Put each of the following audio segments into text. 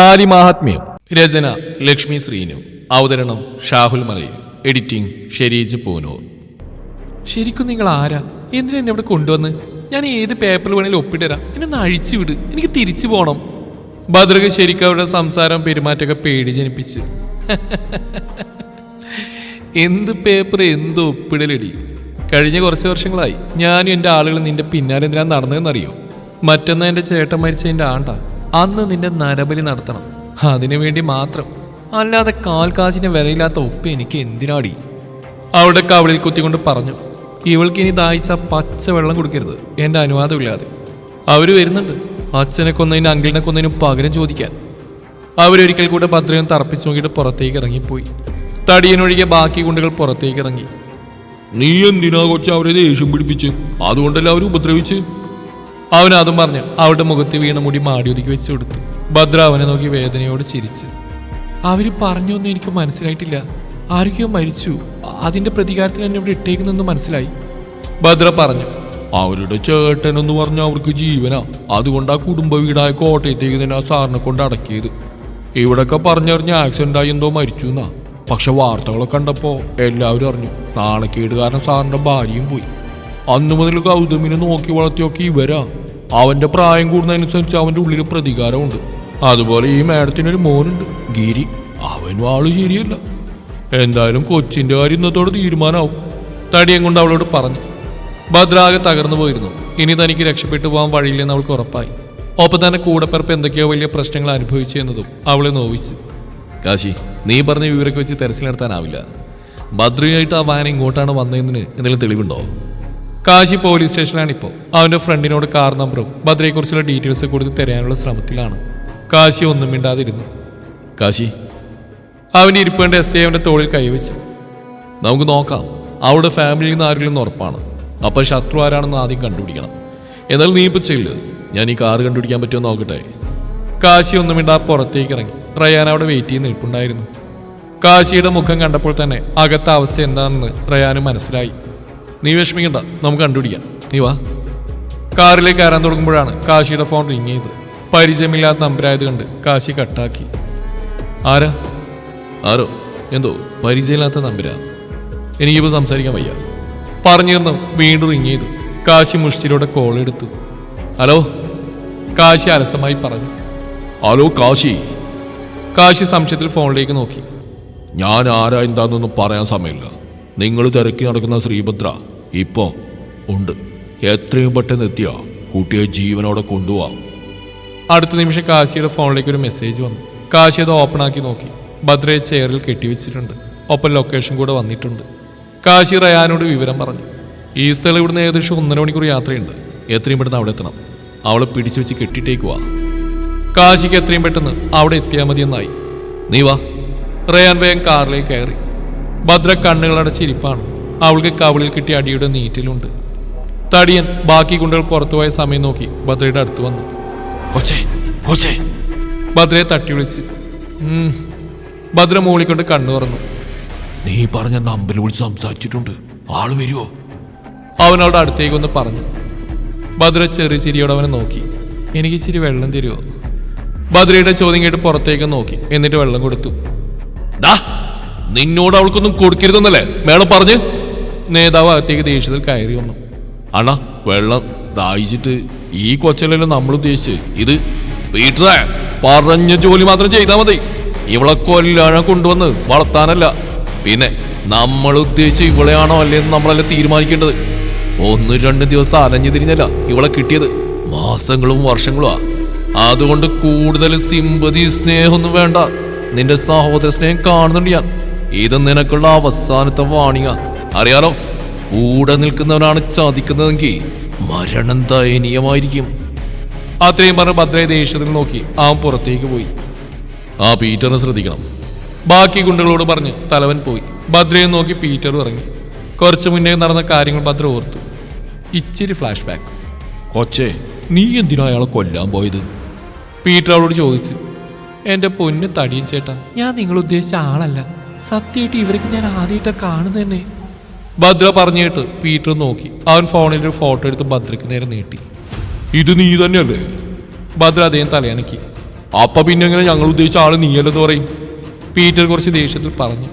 താലി മാഹാത്മ്യം. രചന ലക്ഷ്മി ശ്രീനു. അവതരണം ഷാഹുൽ മലയിൽ. എഡിറ്റിംഗ് ഷെരീജ് പൂനൂർ. ശരിക്കും നിങ്ങൾ ആരാ? എന്തിനാ എന്നെ ഇവിടെ കൊണ്ടുവന്ന്? ഞാൻ ഏത് പേപ്പർ വേണേലും ഒപ്പിട്ടുതരാം എന്നെ ഒന്ന് അഴിച്ചു വിട്. എനിക്ക് തിരിച്ചു പോകണം ഭദ്രക ശരിക്കും അവരുടെ സംസാരം പെരുമാറ്റമൊക്കെ പേടി ജനിപ്പിച്ചു എന്ത് പേപ്പർ എന്ത് ഒപ്പിടലടി? കഴിഞ്ഞ കുറച്ച് വർഷങ്ങളായി ഞാനും എന്റെ ആളുകൾ നിന്റെ പിന്നാലെ എന്തിനാ നടന്നതെന്നറിയോ? മറ്റന്നാ എന്റെ ചേട്ടൻ മരിച്ച എന്റെ ആണ്ടാ. അന്ന് നിന്റെ നരബലി നടത്തണം. അതിനു വേണ്ടി മാത്രം. അല്ലാതെ കാൽ കാശിന് വിലയില്ലാത്ത ഉപ്പ് എനിക്ക് എന്തിനാടി? അവിടെ കവളിൽ കുത്തിക്കൊണ്ട് പറഞ്ഞു ഇവൾക്ക് ഇനി ദാഹിച്ച പച്ച വെള്ളം കൊടുക്കരുത്. എന്റെ അനുവാദമില്ലാതെ. അവർ വരുന്നുണ്ട്. അച്ഛനെ കൊന്നതിനും അങ്കിളിനെ കൊന്നതിനും പകരം ചോദിക്കാൻ. അവരൊരിക്കൽ കൂടെ ഭദ്രയും തറപ്പിച്ചു നോക്കിയിട്ട് പുറത്തേക്ക് ഇറങ്ങിപ്പോയി. തടിയനൊഴികെ ബാക്കി കുണ്ടുകൾ പുറത്തേക്ക് ഇറങ്ങി. നീ എന്തിനാ കൊച്ചു അവരെ ദേഷ്യം പിടിപ്പിച്ച്? അതുകൊണ്ടല്ല അവർ ഉപദ്രവിച്ച്? അവൻ അതും പറഞ്ഞു അവളുടെ മുഖത്ത് വീണ മുടി മാടി ഒതുക്കി വെച്ച് കൊടുത്തു. ഭദ്ര അവനെ നോക്കി വേദനയോട് ചിരിച്ചു. അവർ പറഞ്ഞൊന്നും എനിക്ക് മനസ്സിലായിട്ടില്ല. ആരൊക്കെയോ മരിച്ചു. അതിന്റെ പ്രതികാരത്തിന് എന്നെ ഇവിടെ ഇട്ടേക്കുന്നെന്ന് മനസ്സിലായി. ഭദ്ര പറഞ്ഞു അവരുടെ ചേട്ടൻ എന്ന് പറഞ്ഞ അവർക്ക് ജീവനാ. അതുകൊണ്ട് ആ കുടുംബ വീടായ കോട്ടയത്തേക്ക് തന്നെ ആ സാറിനെ കൊണ്ട് അടക്കിയത്. ഇവിടൊക്കെ പറഞ്ഞറിഞ്ഞ ആക്സിഡന്റ് ആയി എന്തോ മരിച്ചു എന്നാ പക്ഷെ വാർത്തകളൊക്കെ കണ്ടപ്പോൾ എല്ലാവരും അറിഞ്ഞു. നാണക്കേട് കാരണം സാറിന്റെ ഭാര്യയും പോയി. അന്നു മുതൽ ഗൗതമിനെ നോക്കി വളർത്തിയൊക്കെ ഇവരാ. അവന്റെ പ്രായം കൂടുന്നതനുസരിച്ച് അവന്റെ ഉള്ളിൽ പ്രതികാരമുണ്ട്. അതുപോലെ ഈ മാഡത്തിനൊരു മോനുണ്ട് ഗിരി. അവനും ആൾ ശരിയല്ല. എന്തായാലും കൊച്ചിന്റെ കാര്യം ഇന്നത്തോടെ തീരുമാനമാവും തടിയം കൊണ്ട് അവളോട് പറഞ്ഞു. ഭദ്രാകെ തകർന്നു പോയിരുന്നു. ഇനി തനിക്ക് രക്ഷപ്പെട്ടു പോകാൻ വഴിയില്ലെന്ന് അവൾക്ക് ഉറപ്പായി. ഒപ്പം തന്നെ കൂടപ്പിറപ്പ് എന്തൊക്കെയോ വലിയ പ്രശ്നങ്ങൾ അനുഭവിച്ചു എന്നതും അവളെ നോവിച്ചു. കാശി നീ പറഞ്ഞ വിവരമൊക്കെ വെച്ച് തെരച്ചിൽ നടത്താനാവില്ല ഭദ്രയായിട്ട് ആ വാൻ ഇങ്ങോട്ടാണ് വന്നതെന്ന് എന്തെങ്കിലും തെളിവുണ്ടോ? കാശി പോലീസ് സ്റ്റേഷനിലാണ് ഇപ്പോൾ. അവന്റെ ഫ്രണ്ടിനോട് കാർ നമ്പറും ഭദ്രയെക്കുറിച്ചുള്ള ഡീറ്റെയിൽസ് കൊടുത്ത് തിരയാനുള്ള ശ്രമത്തിലാണ്. കാശി ഒന്നും മിണ്ടാതിരുന്നു. കാശി. അവന്റെ ഇരിപ്പേണ്ട എസ് ഐ അവന്റെ തോളിൽ കൈവച്ചു. നമുക്ക് നോക്കാം. അവളുടെ ഫാമിലിയിൽ നിന്ന് ആരെങ്കിലും ഉറപ്പാണ്. അപ്പോൾ ശത്രു ആരാണെന്ന് ആദ്യം കണ്ടുപിടിക്കണം. എന്നാൽ നീ ഇപ്പോൾ ചെയ്യില്ല ഞാൻ ഈ കാർ കണ്ടുപിടിക്കാൻ പറ്റുമോ നോക്കട്ടെ. കാശി ഒന്നും മിണ്ടാ പുറത്തേക്ക് ഇറങ്ങി. റയാൻ അവിടെ വെയിറ്റ് ചെയ്ത് നിൽപ്പുണ്ടായിരുന്നു. കാശിയുടെ മുഖം കണ്ടപ്പോൾ തന്നെ അകത്ത അവസ്ഥ എന്താണെന്ന് റയാന് മനസ്സിലായി. നീ വിഷമിക്കണ്ട നമുക്ക് കണ്ടുപിടിക്കാം. നീ വാ. കാറിലേക്ക് കയറാൻ തുടങ്ങുമ്പോഴാണ് കാശിയുടെ ഫോൺ റിങ് ചെയ്ത് പരിചയമില്ലാത്ത നമ്പരായത് കണ്ട് കാശി കട്ടാക്കി. ആരാ? ആരോ? എന്തോ പരിചയമില്ലാത്ത നമ്പരാ. എനിക്കിപ്പോൾ സംസാരിക്കാൻ വയ്യ. പറഞ്ഞിരുന്നു വീണ്ടും റിങ് ചെയ്തു. കാശി മുഷ്ടിയിലൂടെ കോൾ എടുത്തു. ഹലോ? കാശി അലസമായി പറഞ്ഞു. ഹലോ കാശി. കാശി സംശയത്തിൽ ഫോണിലേക്ക് നോക്കി. ഞാൻ ആരാ എന്താണെന്നൊന്നും പറയാൻ സമയമില്ല. നിങ്ങൾ തിരക്കി നടക്കുന്ന ശ്രീഭദ്ര. ഇപ്പോ ഉണ്ട്. എത്രയും പെട്ടെന്ന് എത്തിയാ? കുട്ടിയെ ജീവനോടെ കൊണ്ടുപോവാം. അടുത്ത നിമിഷം കാശിയുടെ ഫോണിലേക്ക് ഒരു മെസ്സേജ് വന്നു. കാശി അത് ഓപ്പൺ ആക്കി നോക്കി. ഭദ്രയെ ചെയറിൽ കെട്ടിവെച്ചിട്ടുണ്ട്. ഒപ്പം ലൊക്കേഷൻ കൂടെ വന്നിട്ടുണ്ട്. കാശി റയാനോട് വിവരം പറഞ്ഞു. ഈ സ്ഥലം ഇവിടുന്ന് ഏകദേശം ഒന്നര മണിക്കൂർ യാത്രയുണ്ട്. എത്രയും പെട്ടെന്ന് അവിടെ എത്തണം. അവളെ പിടിച്ചു വെച്ച് കെട്ടിട്ടേക്കുവാ കാശിക്ക് എത്രയും പെട്ടെന്ന് അവിടെ എത്തിയാൽ മതിയെന്നായി നീ വാ. റയാൻ വേഗം കാറിലേക്ക് കയറി. ഭദ്ര കണ്ണുകളടച്ചിരിപ്പാണ് അവൾക്ക് കവളിൽ കിട്ടിയ അടിയുടെ നീറ്റിലുണ്ട്. തടിയൻ ബാക്കി കുണ്ടുകൾ പുറത്തുപോയ സമയം നോക്കി ഭദ്രയുടെ അടുത്ത് വന്നു. ഭദ്രയെ തട്ടി വിളിച്ച്. ഭദ്ര മൂളിക്കൊണ്ട് കണ്ണു തുറന്നു. നീ പറഞ്ഞ നമ്പറിൽ വിളിച്ച് സംസാരിച്ചിട്ടുണ്ട്. ആൾ വരുമോ അവൻ അവളുടെ അടുത്തേക്ക് ഒന്ന് പറഞ്ഞു. ഭദ്ര ചെറിയ ചിരിയോടെ അവനെ നോക്കി. എനിക്ക് ഇച്ചിരി വെള്ളം തരുമോ ഭദ്രയുടെ ചോദ്യം കേട്ട് പുറത്തേക്ക് നോക്കി. എന്നിട്ട് വെള്ളം കൊടുത്തു. നിന്നോട് അവൾക്കൊന്നും കൊടുക്കരുതെന്നല്ലേ? മേളം പറഞ്ഞ്. നേതാവ് അകത്തേക്ക് ദേഷ്യത്തിൽ കയറി വന്നു. അണ വെള്ളം ദാഹിച്ചിട്ട് ഈ കൊച്ചലല്ലോ നമ്മൾ ഉദ്ദേശിച്ച് ഇത് പീറ്ററെ പറഞ്ഞ ജോലി മാത്രം ചെയ്താൽ മതി. ഇവളെ കൊല്ലാണ കൊണ്ടുവന്ന് വളർത്താനല്ല. പിന്നെ നമ്മൾ ഉദ്ദേശിച്ച് ഇവളെയാണോ അല്ലേന്ന് നമ്മളല്ല തീരുമാനിക്കേണ്ടത്? ഒന്ന് രണ്ട് ദിവസം അലഞ്ഞു തിരിഞ്ഞല്ല ഇവളെ കിട്ടിയത്. മാസങ്ങളും വർഷങ്ങളുമാ അതുകൊണ്ട് കൂടുതൽ സിമ്പതി സ്നേഹമൊന്നും വേണ്ട. നിന്റെ സഹോദര സ്നേഹം കാണുന്നുണ്ട് ഞാൻ. ഇത് നിനക്കുള്ള അവസാനത്തെ വാണിയ അറിയാലോ കൂടെ നിൽക്കുന്നവനാണ് ചതിക്കുന്നതെങ്കിൽ മരണം ദയനീയമായിരിക്കും അത്രയും പറഞ്ഞ് ഭദ്രയെ ദേഷ്യത്തിൽ നോക്കി ആ പുറത്തേക്ക് പോയി. ആ പീറ്ററിനെ ശ്രദ്ധിക്കണം. ബാക്കി ഗുണ്ടകളോട് പറഞ്ഞ് തലവൻ പോയി. ഭദ്രയെ നോക്കി പീറ്റർ ഇറങ്ങി കുറച്ച് മുന്നേ നടന്ന കാര്യങ്ങൾ ഭദ്ര ഓർത്തു. ഇച്ചിരി ഫ്ലാഷ് ബാക്ക് കൊച്ചേ നീ എന്തിനാ അയാളെ കൊല്ലാൻ പോയത്? പീറ്റർ അവളോട് ചോദിച്ചു. എന്റെ പൊന്ന് തടിയും ചേട്ടാ ഞാൻ നിങ്ങൾ ഉദ്ദേശിച്ച ആളല്ല. സത്യമായിട്ട് ഇവർക്ക് ഞാൻ ആദ്യമായിട്ട് കാണുന്നത് തന്നെ. ഭദ്ര പറഞ്ഞു കേട്ട് പീറ്റർ നോക്കി. അവൻ ഫോണിൽ ഒരു ഫോട്ടോ എടുത്ത് ഭദ്രയ്ക്ക് നേരെ നീട്ടി. ഇത് നീ തന്നെയല്ലേ? ഭദ്ര അദ്ദേഹം തലയനക്കി. അപ്പൊ പിന്നെ എങ്ങനെ ഞങ്ങൾ ഉദ്ദേശിച്ച ആൾ നീയല്ലെന്ന് പറയും. പീറ്റർ കുറച്ച് ദേഷ്യത്തിൽ പറഞ്ഞു.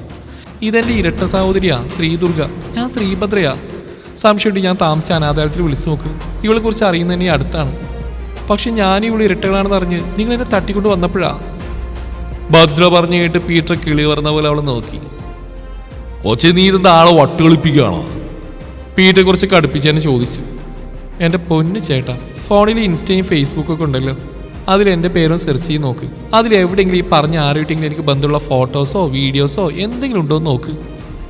ഇതെന്റെ ഇരട്ട സഹോദരിയാ ശ്രീദുർഗ. ഞാൻ ശ്രീഭദ്രയാ. സംശയമുണ്ട് ഞാൻ താമസിച്ച അനാഥാലയത്തിൽ വിളിച്ചു നോക്ക്. ഇവളെ കുറിച്ച് അറിയുന്നതന്നെ ഈ അടുത്താണ്. പക്ഷെ ഞാൻ ഇവിടെ ഇരട്ടകളാണെന്ന് അറിഞ്ഞ് നിങ്ങൾ എന്നെ തട്ടിക്കൊണ്ട് വന്നപ്പോഴാ. ഭദ്ര പറഞ്ഞു കേട്ട് പീറ്റർ കിളി പറഞ്ഞ പോലെ അവളെ നോക്കി. കൊച്ചെ നീ ഇതെന്താ ആളെ വട്ടുകളിപ്പിക്കുകയാണോ? പീറ്റർ കുറച്ച് കടുപ്പിച്ച് എന്നെ ചോദിച്ചു. എന്റെ പൊന്ന് ചേട്ട ഫോണിൽ ഇൻസ്റ്റയും ഫേസ്ബുക്കും ഒക്കെ ഉണ്ടല്ലോ. അതിൽ എന്റെ പേരും സെർച്ച് ചെയ്ത് നോക്ക്. അതിൽ എവിടെയെങ്കിലും ഈ പറഞ്ഞ ആരോട്ടെങ്കിലും എനിക്ക് ബന്ധമുള്ള ഫോട്ടോസോ വീഡിയോസോ എന്തെങ്കിലും ഉണ്ടോ എന്ന് നോക്ക്.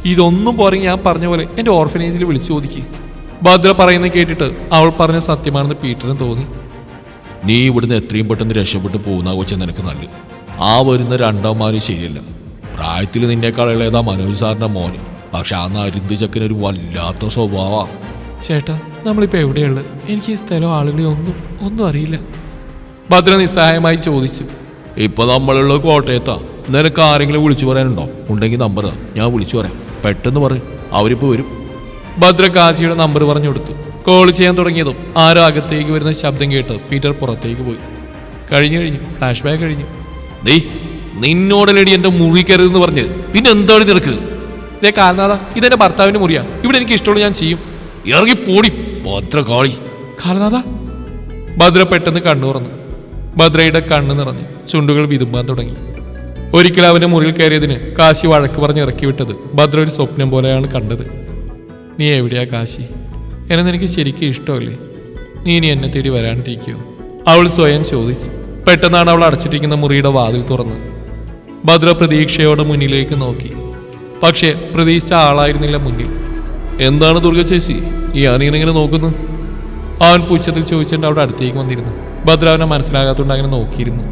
ഇതൊന്നും പോരെ ഞാൻ പറഞ്ഞ പോലെ എന്റെ ഓർഫനേജിൽ വിളിച്ചു ചോദിക്കുക ഭദ്ര പറയുന്നത് കേട്ടിട്ട് അവൾ പറഞ്ഞ സത്യമാണെന്ന് പീറ്ററിന് തോന്നി. നീ ഇവിടുന്ന് എത്രയും പെട്ടെന്ന് രക്ഷപ്പെട്ടു പോകുന്ന കൊച്ചെ നിനക്ക് നല്ലത്. ആ വരുന്ന രണ്ടാമാരും ശരിയല്ല. പ്രായത്തിൽ നിന്നേക്കാൾ ഇളയതാ മനോജ് സാറിന്റെ മോന്. പക്ഷെ ആ നരുന്ത് ചക്കനൊരു വല്ലാത്ത സ്വഭാവ. ചേട്ടാ നമ്മളിപ്പോൾ എവിടെയുള്ളത് എനിക്ക് ഈ സ്ഥലം ആളുകളെ ഒന്നും ഒന്നും അറിയില്ല. ഭദ്ര നിസ്സഹായമായി ചോദിച്ചു. ഇപ്പൊ നമ്മളുള്ള കോട്ടയത്താ. നിനക്ക് ആരെങ്കിലും വിളിച്ചു പറയാനുണ്ടോ? ഉണ്ടെങ്കിൽ നമ്പർ. ഞാൻ വിളിച്ചു പറയാം. പെട്ടെന്ന് പറയും. അവരിപ്പോ വരും. ഭദ്ര കാശിയുടെ നമ്പർ പറഞ്ഞു കൊടുത്തു. കോൾ ചെയ്യാൻ തുടങ്ങിയതും ആരോ അകത്തേക്ക് വരുന്ന ശബ്ദം കേട്ട് പീറ്റർ പുറത്തേക്ക് പോയി. കഴിഞ്ഞു കഴിഞ്ഞു. ഫ്ലാഷ് ബാക്ക് കഴിഞ്ഞു. നീ നിന്നോടലടി എന്റെ മുറി കരുതെന്ന് പറഞ്ഞ്. പിന്നെ എന്താണ് നിനക്ക്? ഇതേ കാലനാഥ ഇതെന്റെ ഭർത്താവിന്റെ മുറിയാ. ഇവിടെ എനിക്ക് ഇഷ്ടമുള്ള ഞാൻ ചെയ്യും. ഇറങ്ങി പോടി ഭദ്രകാളി. കാലനാഥ ഭദ്ര പെട്ടെന്ന് കണ്ണു തുറന്നു. ഭദ്രയുടെ കണ്ണ് നിറഞ്ഞു. ചുണ്ടുകൾ വിതുമ്പാൻ തുടങ്ങി. ഒരിക്കൽ അവന്റെ മുറിയിൽ കയറിയതിന് കാശി വഴക്ക് പറഞ്ഞ് ഇറക്കി വിട്ടത് ഭദ്ര ഒരു സ്വപ്നം പോലെയാണ് കണ്ടത്. നീ എവിടെയാ കാശി? എന്നെ നിനക്ക് ശരിക്കും ഇഷ്ടമല്ലേ? നീ ഇനി എന്നെ തേടി വരാണ്ടിരിക്കുമോ അവൾ സ്വയം ചോദിച്ചു. പെട്ടെന്നാണ് അവൾ അടച്ചിട്ടിരിക്കുന്ന മുറിയുടെ വാതിൽ തുറന്ന് ഭദ്ര പ്രതീക്ഷയോടെ മുന്നിലേക്ക് നോക്കി. പക്ഷേ പ്രതീക്ഷ ആളായിരുന്നില്ല മുന്നിൽ. എന്താണ് ദുർഗശേഷി ഈ അനിയനെങ്ങനെ നോക്കുന്നു? അവൻ പുച്ഛത്തിൽ ചോദിച്ചിട്ട് അവിടെ അടുത്തേക്ക് വന്നിരുന്നു. ഭദ്ര അവനെ മനസ്സിലാകാത്തോണ്ട് അങ്ങനെ നോക്കിയിരുന്നു.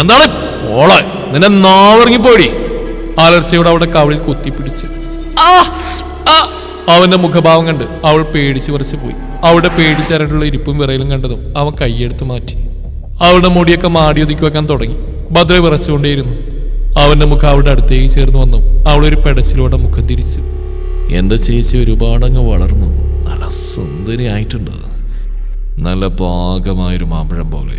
എന്താണ് പോളെ? നിന്നെ നാവിറങ്ങിപ്പോടി അലർച്ചയോടെ അവിടെ കവളിൽ കുത്തിപ്പിടിച്ച്. അവന്റെ മുഖഭാവം കണ്ട് അവൾ പേടിച്ച് വരച്ച് പോയി. അവളുടെ പേടിച്ചരണ്ടുള്ള ഇരിപ്പും വിറയിലും കണ്ടതും അവൻ കൈയെടുത്ത് മാറ്റി. അവളുടെ മുടിയൊക്കെ മാടിയൊതുക്കി വെക്കാൻ തുടങ്ങി. ഭദ്ര വിറച്ചുകൊണ്ടേയിരുന്നു. അവന്റെ മുഖം അവളുടെ അടുത്തേക്ക് ചേർന്ന് വന്നു. അവളൊരു പെടച്ചിലൂടെ മുഖം തിരിച്ചു. എന്റെ ചേച്ചി ഒരുപാടങ്ങ് വളർന്നു. നല്ല സുന്ദരിയായിട്ടുണ്ട്. നല്ല പാകമായൊരു മാമ്പഴം പോലെ.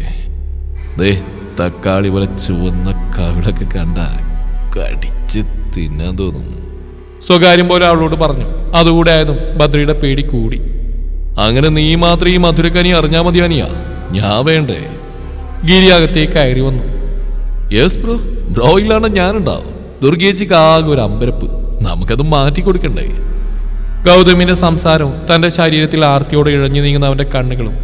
ദേ തക്കാളി പോലെ ചുവന്ന കവിളൊക്കെ കണ്ട കടിച്ച് തിന്നാൻ തോന്നും സ്വകാര്യം പോലെ അവളോട് പറഞ്ഞു. അതുകൂടെ ആയതും ഭദ്രയുടെ പേടി കൂടി. അങ്ങനെ നീ മാത്രം ഈ മധുരക്കനി അറിഞ്ഞാ മതി അനിയാ. ഞാൻ വേണ്ടേ? ഗിരിയാകത്തേക്ക് കയറി വന്നു. യെസ് ബ്രോ ബ്രോ ഇല്ലാണ്ട് ഞാനുണ്ടാവും ദുർഗേച്ചിക്ക് ആകെ ഒരു അമ്പരപ്പ്. നമുക്കത് മാറ്റി കൊടുക്കണ്ടേ? ഗൗതമിന്റെ സംസാരവും തന്റെ ശരീരത്തിൽ ആർത്തിയോടെ ഇഴഞ്ഞു നീങ്ങുന്ന അവന്റെ കണ്ണുകളും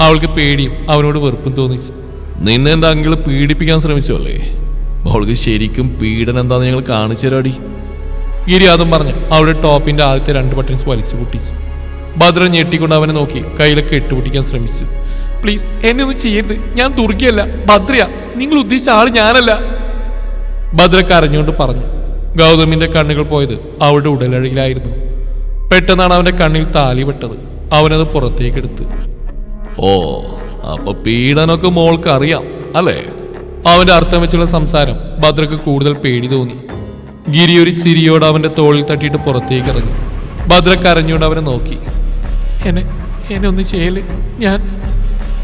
അവൾക്ക് പേടിയും അവനോട് വെറുപ്പും തോന്നിച്ചു നിന്നെ എന്റെ അങ്കിൾ പീഡിപ്പിക്കാൻ ശ്രമിച്ചോ അല്ലേ? അവൾക്ക് ശരിക്കും പീഡനം എന്താന്ന് ഞങ്ങൾ കാണിച്ചു തരാടി. ഗിരി അതും പറഞ്ഞ് അവളുടെ ടോപ്പിന്റെ ആദ്യത്തെ രണ്ട് ബട്ടൺസ് വലിച്ചു പൊട്ടിച്ചു ഭദ്രൻ ഞെട്ടിക്കൊണ്ട് അവനെ നോക്കി കയ്യിലൊക്കെ ഇട്ടുപൊട്ടിക്കാൻ ശ്രമിച്ചു. പ്ലീസ് എന്നെ ഒന്നും ചെയ്യരുത്. ഞാൻ തുർക്കിയല്ല ഭദ്രയാ. നിങ്ങൾ ഉദ്ദേശിച്ച ആൾ ഞാനല്ല. ഭദ്ര കരഞ്ഞുകൊണ്ട് പറഞ്ഞു ഗൗതമിന്റെ കണ്ണുകൾ പോയത് അവളുടെ ഉടലഴകിലായിരുന്നു. പെട്ടെന്നാണ് അവന്റെ കണ്ണിൽ താലി വെട്ടത് അവനത് പുറത്തേക്കെടുത്ത്. ഓ അപ്പൊ പീഡനമൊക്കെ മോൾക്ക് അറിയാം അല്ലേ? അവന്റെ അർത്ഥം വെച്ചുള്ള സംസാരം ഭദ്രക്ക് കൂടുതൽ പേടി തോന്നി. ഗിരി ഒരു ചിരിയോട് അവന്റെ തോളിൽ തട്ടിയിട്ട് പുറത്തേക്ക് ഇറങ്ങി ഭദ്ര കരഞ്ഞുകൊണ്ട് അവനെ നോക്കി. എന്നെ എന്നെ ഒന്ന് ചെയ്യൽ ഞാൻ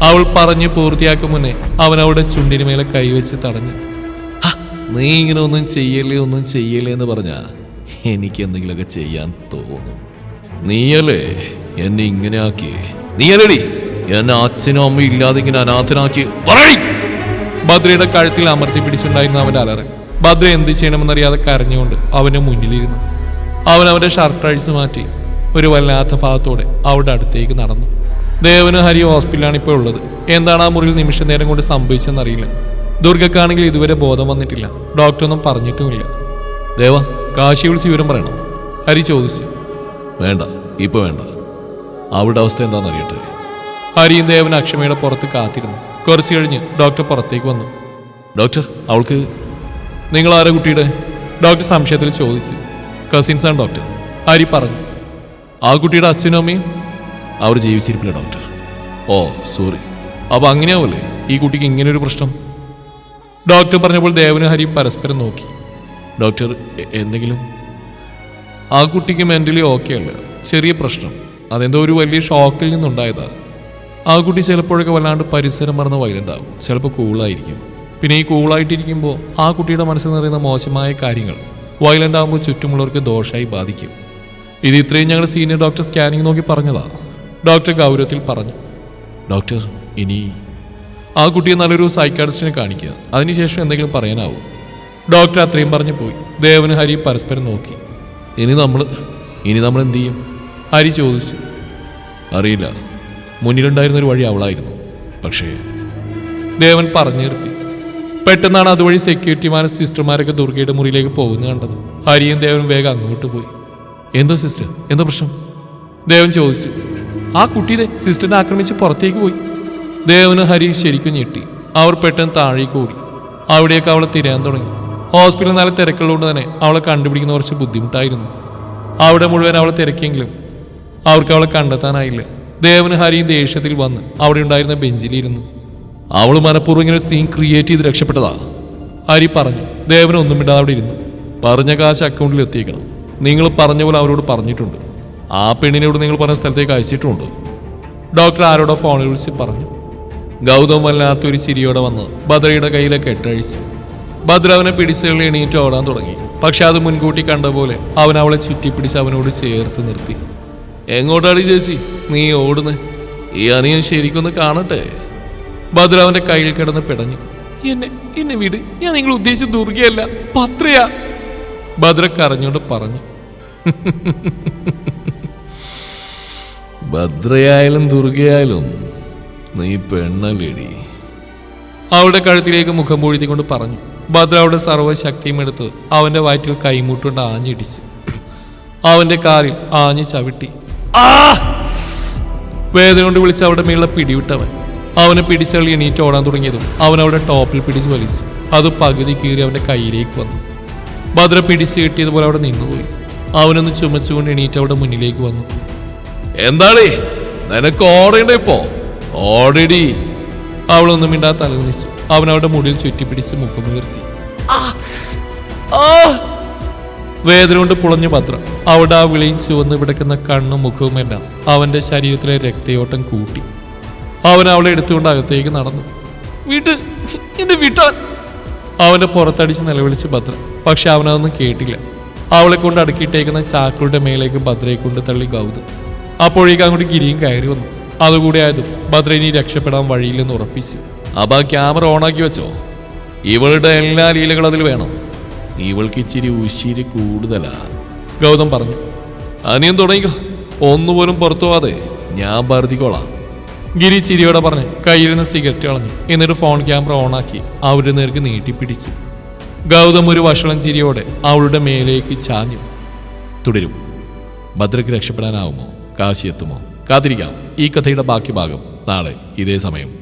അവൾ പറഞ്ഞു പൂർത്തിയാക്കും മുന്നേ അവൻ അവളുടെ ചുണ്ടിന് മേലെ കൈവച്ച് തടഞ്ഞു. നീ ഇങ്ങനെ ഒന്നും ചെയ്യല്ലേ ഒന്നും ചെയ്യല്ലേ എന്ന് പറഞ്ഞാ എനിക്ക് എന്തെങ്കിലുമൊക്കെ ചെയ്യാൻ തോന്നും. നീയല്ലേ എന്നെ ഇങ്ങനെ ആക്കി? നീയല്ലേടി എന്നെ അച്ഛനും അമ്മയും ഇല്ലാതെ ഇങ്ങനെ അനാഥനാക്കി. പറയടി! ഭദ്രയുടെ കഴുത്തിൽ അമർത്തി പിടിച്ചിട്ടുണ്ടായിരുന്ന അവന്റെ അലറൽ. ഭദ്ര എന്ത് ചെയ്യണമെന്നറിയാതെ കരഞ്ഞുകൊണ്ട് അവന്റെ മുന്നിലിരുന്നു. അവൻ അവന്റെ ഷർട്ട് അഴിച്ചു മാറ്റി ഒരു വല്ലാത്ത ഭാഗത്തോടെ അവളുടെ അടുത്തേക്ക് നടന്നു. ദേവന് ഹരി ഹോസ്പിറ്റലാണ് ഇപ്പോൾ ഉള്ളത്. എന്താണ് ആ മുറിയിൽ നിമിഷ നേരം കൊണ്ട് സംഭവിച്ചെന്നറിയില്ല ദുർഗക്കാണെങ്കിൽ ഇതുവരെ ബോധം വന്നിട്ടില്ല. ഡോക്ടറൊന്നും പറഞ്ഞിട്ടുമില്ല. ദേവ കാശി വിളിച്ച് വിവരം പറയണോ? ഹരി ചോദിച്ചു. വേണ്ട ഇപ്പൊ വേണ്ട. അവളുടെ അവസ്ഥ എന്താണെന്ന് അറിയട്ടെ ഹരിയും ദേവൻ അക്ഷമയുടെ പുറത്ത് കാത്തിരുന്നു. കുറച്ച് കഴിഞ്ഞ് ഡോക്ടർ പുറത്തേക്ക് വന്നു. ഡോക്ടർ അവൾക്ക് നിങ്ങൾ ആരെ കുട്ടിയുടെ? ഡോക്ടർ സംശയത്തിൽ ചോദിച്ചു. കസിൻസ് ആണ് ഡോക്ടർ. ഹരി പറഞ്ഞു. ആ കുട്ടിയുടെ അച്ഛനും അമ്മയും? അവർ ജീവിച്ചിരിപ്പില്ല ഡോക്ടർ. ഓ സോറി. അപ്പൊ അങ്ങനെയാവല്ലേ ഈ കുട്ടിക്ക് ഇങ്ങനെ ഒരു പ്രശ്നം? ഡോക്ടർ പറഞ്ഞപ്പോൾ ദേവനും ഹരിയും പരസ്പരം നോക്കി. ഡോക്ടർ എന്തെങ്കിലും? ആ കുട്ടിക്ക് മെന്റലി ഓക്കെ അല്ല. ചെറിയ പ്രശ്നം. അതെന്തോ ഒരു വലിയ ഷോക്കിൽ നിന്നുണ്ടായതാ. ആ കുട്ടി ചിലപ്പോഴൊക്കെ വല്ലാണ്ട് പരിസരം മറന്ന് വൈലന്റ് ആവും. ചിലപ്പോൾ കൂളായിരിക്കും പിന്നെ ഈ കൂളായിട്ടിരിക്കുമ്പോൾ ആ കുട്ടിയുടെ മനസ്സിൽ നിറയുന്ന മോശമായ കാര്യങ്ങൾ വയലന്റ് ആകുമ്പോൾ ചുറ്റുമുള്ളവർക്ക് ദോഷമായി ബാധിക്കും. ഇത് ഇത്രയും ഞങ്ങളുടെ സീനിയർ ഡോക്ടർ സ്കാനിങ് നോക്കി പറഞ്ഞതാണ് ഡോക്ടർ ഗൗരവത്തിൽ പറഞ്ഞു. ഡോക്ടർ ഇനി ആ കുട്ടിയെ നല്ലൊരു സൈക്കാട്രിസ്റ്റിനെ കാണിക്കുക. അതിനുശേഷം എന്തെങ്കിലും പറയാനാവും? ഡോക്ടർ അത്രയും പറഞ്ഞു പോയി. ദേവനും ഹരി പരസ്പരം നോക്കി. ഇനി നമ്മൾ ഇനി നമ്മൾ എന്തു ചെയ്യും? ഹരി ചോദിച്ചു. അറിയില്ല. മുന്നിലുണ്ടായിരുന്ന ഒരു വഴി അവളായിരുന്നു. പക്ഷേ ദേവൻ പറഞ്ഞു നിർത്തി. പെട്ടെന്നാണ് അതുവഴി സെക്യൂരിറ്റിമാരെ സിസ്റ്റർമാരൊക്കെ ദുർഗയുടെ മുറിയിലേക്ക് പോകുന്നത് കണ്ടത്. ഹരിയും ദേവനും വേഗം അങ്ങോട്ട് പോയി. എന്തോ സിസ്റ്റർ എന്തോ പ്രശ്നം? ദേവൻ ചോദിച്ചു. ആ കുട്ടിയെ സിസ്റ്ററിനെ ആക്രമിച്ച് പുറത്തേക്ക് പോയി. ദേവന് ഹരി ശരിക്കും ഞെട്ടി. അവർ പെട്ടെന്ന് താഴേക്ക് ഓടി അവിടെയൊക്കെ അവളെ തിരയാൻ തുടങ്ങി. ഹോസ്പിറ്റലിൽ നല്ല തിരക്കുള്ളതുകൊണ്ട് തന്നെ അവളെ കണ്ടുപിടിക്കുന്ന കുറച്ച് ബുദ്ധിമുട്ടായിരുന്നു. അവിടെ മുഴുവൻ അവളെ തിരക്കിയെങ്കിലും അവർക്ക് അവളെ കണ്ടെത്താനായില്ല. ദേവന് ഹരിയും ദേഷ്യത്തിൽ വന്ന് അവിടെ ഉണ്ടായിരുന്ന ബെഞ്ചിലിരുന്നു. അവൾ മനഃപൂർവം ഇങ്ങനെ സീൻ ക്രിയേറ്റ് ചെയ്ത് രക്ഷപ്പെട്ടതാ. ഹരി പറഞ്ഞു ദേവനൊന്നും മിണ്ടാതെ അവിടെ ഇരുന്നു. പറഞ്ഞ കാശ് അക്കൗണ്ടിൽ എത്തിയേക്കണം. നിങ്ങൾ പറഞ്ഞ പോലെ അവരോട് പറഞ്ഞിട്ടുണ്ട്. ആ പെണ്ണിനോട് നിങ്ങൾ പറഞ്ഞ സ്ഥലത്തേക്ക് അയച്ചിട്ടുണ്ട് ഡോക്ടർ ആരോടോ ഫോണിൽ വിളിച്ച് പറഞ്ഞു ഗൗതം വല്ലാത്തൊരു ചിരിയോടെ വന്ന് ഭദ്രയുടെ കയ്യിലെ കെട്ടഴിച്ചു ഭദ്ര അവനെ പിടിച്ചുകളി എണീറ്റ് ഓടാൻ തുടങ്ങി. പക്ഷെ അത് മുൻകൂട്ടി കണ്ട പോലെ അവൻ അവളെ ചുറ്റിപ്പിടിച്ച് അവനോട് ചേർത്ത് നിർത്തി. എങ്ങോട്ടാണ് ചേച്ചി? നീ ഓടുന്നേ. ഈ അനിയൻ ശരിക്കൊന്ന് കാണട്ടെ. ഭദ്ര അവന്റെ കയ്യിൽ കിടന്ന് പിടഞ്ഞു. എന്നെ എന്നെ വീട്. ഞാൻ നിങ്ങൾ ഉദ്ദേശിച്ച ദുർഗയല്ല. പത്രയാ ഭദ്ര കരഞ്ഞോണ്ട് പറഞ്ഞു. ഭദ്രയായാലും ദുർഗയായാലും നീ പെണ്ണല്ലേടി. അവളുടെ കഴുത്തിലേക്ക് മുഖം പൂഴ്ത്തിക്കൊണ്ട് പറഞ്ഞു. ഭദ്ര അവളുടെ സർവശക്തിയും എടുത്ത് അവന്റെ വയറ്റിൽ കൈമുട്ടുകൊണ്ട് ആഞ്ഞിടിച്ച്. അവന്റെ കാറിൽ ആഞ്ഞു ചവിട്ടി. ആ! വേദന കൊണ്ട് വിളിച്ച് അവിടെ മേളിലെ പിടിവിട്ടവൻ. അവനെ പിടിച്ചളി എണീറ്റ് ഓടാൻ തുടങ്ങിയതും അവൻ അവളുടെ ടോപ്പിൽ പിടിച്ച് വലിച്ചു. അത് പകുതി കീറി അവന്റെ കയ്യിലേക്ക് വന്നു. ഭദ്ര പിടിച്ച് കിട്ടിയതുപോലെ അവിടെ നിന്നുപോയി. അവനൊന്ന് ചുമച്ചുകൊണ്ട് എണീറ്റ് അവിടെ മുന്നിലേക്ക് വന്നു. എന്താണേ നിനക്ക് ഓടേണ്ട ഇപ്പോ? ഓടിടി. അവളൊന്നും മിണ്ടാ തലകുനിച്ചു അവൻ അവളുടെ മുടിയിൽ ചുറ്റിപ്പിടിച്ച് മുഖം ഉയർത്തി. വേദന കൊണ്ട് പുളഞ്ഞു പത്രം അവിടെ ആ വിളിയും ചുവന്ന് പിടക്കുന്ന കണ്ണും മുഖവും എല്ലാം അവന്റെ ശരീരത്തിലെ രക്തയോട്ടം കൂട്ടി. അവൻ അവളെ എടുത്തുകൊണ്ട് അകത്തേക്ക് നടന്നു. വീട്ട് എന്റെ വീട്ടാൻ. അവന്റെ പുറത്തടിച്ച് നിലവിളിച്ച് ഭദ്ര പക്ഷെ അവനതൊന്നും കേട്ടില്ല. അവളെ കൊണ്ട് അടുക്കിയിട്ടേക്കുന്ന ചാക്കളുടെ മേലേക്ക് ഭദ്രയെ കൊണ്ട് തള്ളി ഗൗതം. അപ്പോഴേക്കും അങ്ങോട്ട് ഗിരിയും കയറി വന്നു. അതുകൂടി ആയതും ഭദ്രനി രക്ഷപ്പെടാൻ വഴിയില്ലെന്ന് ഉറപ്പിച്ചു. അപ്പൊ ക്യാമറ ഓണാക്കി വെച്ചോ. ഇവളുടെ എല്ലാ ലീലകളും അതിൽ വേണം. ഇവൾക്ക് ഇച്ചിരി ഉശിരി കൂടുതലാ. ഗൗതം പറഞ്ഞു അനിയൻ തുടങ്ങിക്കോ. ഒന്നുപോലും പുറത്തു പോവാതെ ഞാൻ ഭർത്തിക്കോളാം ഗിരി ചിരിയോടെ പറഞ്ഞ് കയ്യിലിരുന്ന സിഗരറ്റ് കളഞ്ഞു എന്നിട്ട് ഫോൺ ക്യാമറ ഓണാക്കി അവരുടെ നേർക്ക് നീട്ടിപ്പിടിച്ചു. ഗൗതം ഒരു വഷളം ചിരിയോടെ അവളുടെ മേലേക്ക് ചാഞ്ഞു. തുടരും. ഭദ്രയ്ക്ക് രക്ഷപ്പെടാനാവുമോ? കാശി എത്തുമോ? കാത്തിരിക്കാം. ഈ കഥയുടെ ബാക്കി ഭാഗം നാളെ ഇതേ സമയം.